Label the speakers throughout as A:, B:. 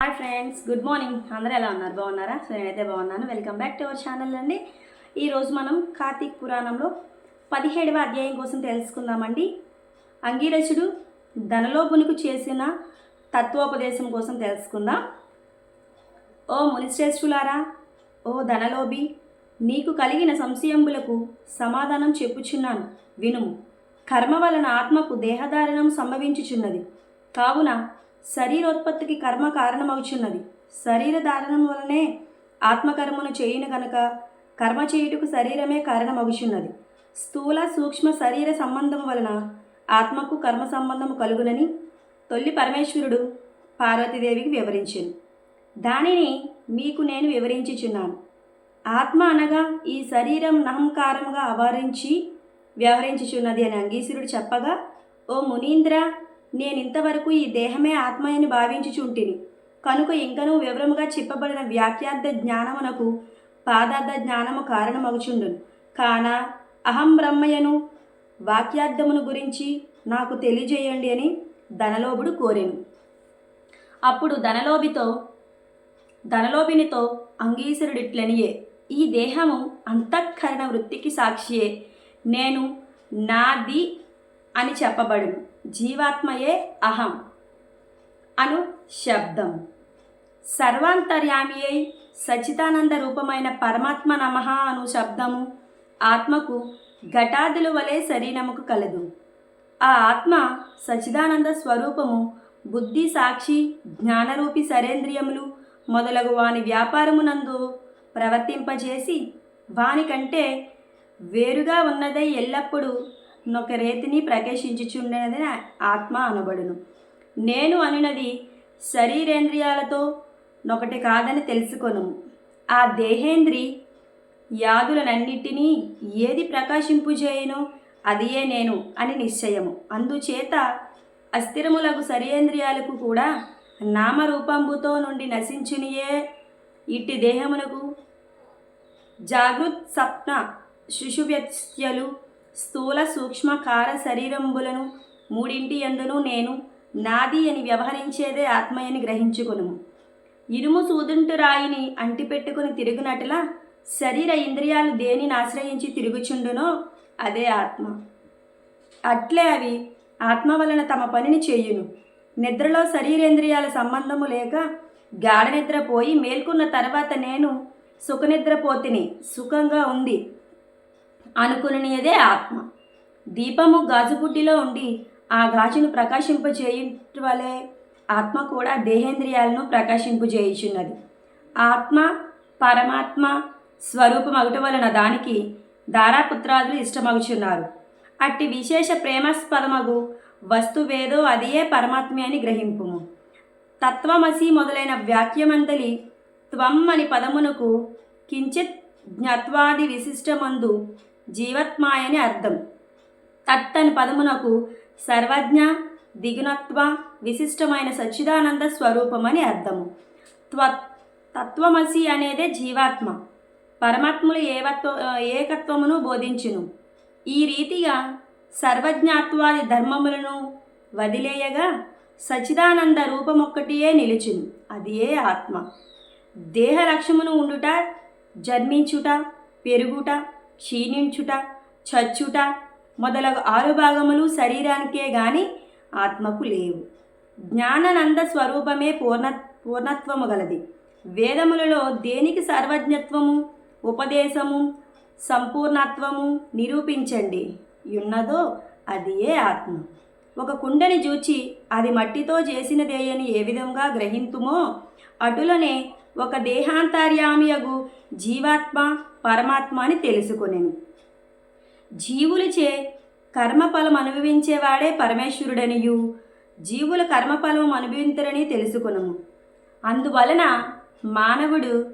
A: Hi friends good morning అందరూ ఎలా ఉన్నారు? బాగున్నారా? సో నేనైతే బాగున్నాను. Welcome back to our channel అండి. ఈరోజు మనం కార్తీక్ పురాణంలో పదిహేడవ అధ్యాయం కోసం తెలుసుకుందామండి. అంగీరసుడు ధనలోపునికి చేసిన తత్వోపదేశం కోసం తెలుసుకుందాం. ఓ మునిశ్రేష్ఠులారా ఓ ధనలోబి నీకు కలిగిన సంశయంబులకు సమాధానం చెప్పుచున్నాను. వినుము. కర్మ వలన ఆత్మకు దేహధారణం సంభవించుచున్నది. కావున శరీరోత్పత్తికి కర్మ కారణమవుచున్నది శరీర ధారణం వలనే ఆత్మకర్మను చేయును గనక కర్మ చేయుటకు శరీరమే కారణమవుచున్నది స్థూల సూక్ష్మ శరీర సంబంధం వలన ఆత్మకు కర్మ సంబంధము కలుగునని తొల్లి పరమేశ్వరుడు పార్వతీదేవికి వివరించాను. దానిని మీకు నేను వివరించుచున్నాను. ఆత్మ అనగా ఈ శరీరం నహంకారముగా అవరించి వ్యవహరించుచున్నది అని అంగీశ్వరుడు చెప్పగా ఓ మునీంద్ర నేనింతవరకు ఈ దేహమే ఆత్మయని భావించుచుంటిని. కనుక ఇంకనూ వివరముగా చెప్పబడిన వ్యాఖ్యార్థ జ్ఞానమునకు పాదార్థ జ్ఞానము కారణమగుచుండును. కాన అహం బ్రహ్మయను వాక్యార్థమును గురించి నాకు తెలియజేయండి అని ధనలోభుడు కోరాను. అప్పుడు ధనలోభితో ధనలోభినితో అంగీసురుడిట్లనియే. ఈ దేహము అంతఃకరణ వృత్తికి సాక్షియే. నేను నాది అని చెప్పబడును. జీవాత్మయే అహం అను శబ్దం. సర్వాంతర్యామి అయి సచితానంద రూపమైన పరమాత్మ నమః అను శబ్దము ఆత్మకు ఘటాదులు వలె శరీరముకు కలదు. ఆ ఆత్మ సచిదానంద స్వరూపము బుద్ధి సాక్షి జ్ఞానరూపి సరేంద్రియములు మొదలగు వాని వ్యాపారమునందు ప్రవర్తింపజేసి వానికంటే వేరుగా ఉన్నదై ఎల్లప్పుడూ నొక రేతిని ప్రకాశించుచుండేది ఆత్మ అనబడును. నేను అనునది శరీరేంద్రియాలతో నొకటి కాదని తెలుసుకొను. ఆ దేహేంద్రి యాదులనన్నిటినీ ఏది ప్రకాశింపుచేయునో అదియే నేను అని నిశ్చయము. అందుచేత అస్థిరములకు శరీరేంద్రియాలకు కూడా నామరూపంబుతో నుండి నశించునియే ఇట్టి దేహమునకు జాగృత్ సప్న శిశువ్యత్యలు స్థూల సూక్ష్మ కార శరీరంబులను మూడింటి ఎందును నేను నాది అని వ్యవహరించేదే ఆత్మయని గ్రహించుకును ఇనుము సూదుంటు రాయిని అంటిపెట్టుకుని తిరుగునట్లా శరీర ఇంద్రియాలు దేనిని ఆశ్రయించి తిరుగుచుండునో అదే ఆత్మ. అట్లే అవి ఆత్మ వలన తమ పనిని చేయును. నిద్రలో శరీరేంద్రియాల సంబంధము లేక గాఢ నిద్రపోయి మేల్కొన్న తర్వాత నేను సుఖనిద్రపోతిని సుఖంగా ఉంది అనుకునేదే ఆత్మ. దీపము గాజుబుడ్డిలో ఉండి ఆ గాజును ప్రకాశింపజేయుట వలె ఆత్మ కూడా దేహేంద్రియాలను ప్రకాశింపజేయుచున్నది. ఆత్మ పరమాత్మ స్వరూపం అగుట వలన దానికి దారాపుత్రాదులు ఇష్టమగుచున్నారు. అట్టి విశేష ప్రేమాస్పదమగు వస్తువేదో అదియే పరమాత్మే అని గ్రహింపుము. తత్వమసి మొదలైన వాక్యమందలి త్వం అని పదమునకు కించిత్ జ్ఞత్వాది విశిష్టమందు జీవత్మాయని అర్థం. తత్తని పదమునకు సర్వజ్ఞ దిగునత్వ విశిష్టమైన సచ్చిదానంద స్వరూపమని అర్థము. త్వ తత్వమసి అనేదే జీవాత్మ. పరమాత్ములు ఏవత్వ ఏకత్వమును బోధించును. ఈ రీతిగా సర్వజ్ఞాత్వాది ధర్మములను వదిలేయగా సచిదానంద రూపమొక్కటియే నిలుచును. అదియే ఆత్మ? దేహ లక్ష్యమును ఉండుట జన్మించుట పెరుగుట క్షీణించుట చచ్చుట మొదలగు ఆరు భాగములు శరీరానికే గాని ఆత్మకు లేవు. జ్ఞానానంద స్వరూపమే పూర్ణ పూర్ణత్వము గలది. వేదములలో దేనికి సర్వజ్ఞత్వము ఉపదేశము సంపూర్ణత్వము నిరూపించండి. ఉన్నదో అది ఏ ఆత్మ. ఒక కుండని చూచి అది మట్టితో చేసినదేయని ఏ విధంగా గ్రహింతుమో అటులనే ఒక దేహాంతర్యామియగు జీవాత్మ పరమాత్మ అని తెలుసుకొనేను. జీవులచే కర్మఫలం అనుభవించేవాడే పరమేశ్వరుడనియు జీవుల కర్మఫలం అనుభవించరని తెలుసుకునము అందువలన మానవుడు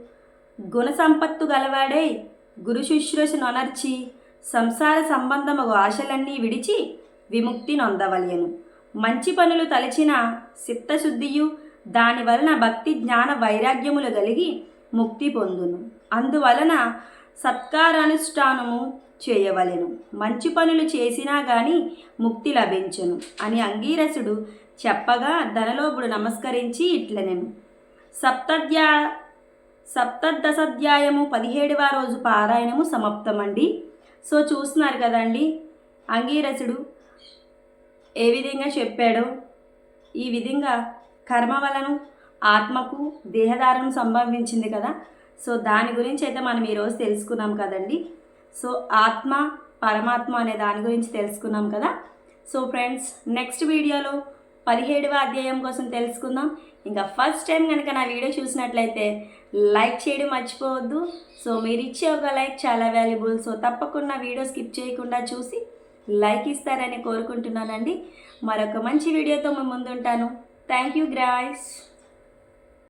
A: గుణసంపత్తు గలవాడై గురు శుశ్రూషను అనర్చి సంసార సంబంధము ఆశలన్నీ విడిచి విముక్తి నొందవలయను మంచి పనులు తలచిన చిత్తశుద్ధియు దాని వలన భక్తి జ్ఞాన వైరాగ్యములు కలిగి ముక్తి పొందును. అందువలన సత్కారానుష్ఠానము చేయవలెను. మంచి పనులు చేసినా గాని ముక్తి లభించను అని అంగీరసుడు చెప్పగా ధనలోపుడు నమస్కరించి ఇట్లనెను. సప్తధ్యా సప్తదశాధ్యాయము పదిహేడవ రోజు పారాయణము సమాప్తమండి. సో చూస్తున్నారు కదండి అంగీరసుడు ఏ విధంగా చెప్పాడో. ఈ విధంగా కర్మ వలన ఆత్మకు దేహధారం సంభవించింది కదా సో దాని గురించి అయితే మనం ఈరోజు తెలుసుకున్నాం కదండి. సో ఆత్మ పరమాత్మ అనే దాని గురించి తెలుసుకున్నాం కదా. సో ఫ్రెండ్స్ నెక్స్ట్ వీడియోలో పదిహేడవ అధ్యాయం కోసం తెలుసుకుందాం. ఇంకా ఫస్ట్ టైం కనుక నా వీడియో చూసినట్లయితే లైక్ చేయడం మర్చిపోవద్దు. సో మీరు ఇచ్చే ఒక లైక్ చాలా వాల్యుబుల్. సో తప్పకుండా వీడియో స్కిప్ చేయకుండా చూసి లైక్ ఇస్తారని కోరుకుంటున్నానండి. మరొక మంచి వీడియోతో మేము ముందుంటాను. Thank you గ్రాయ్స్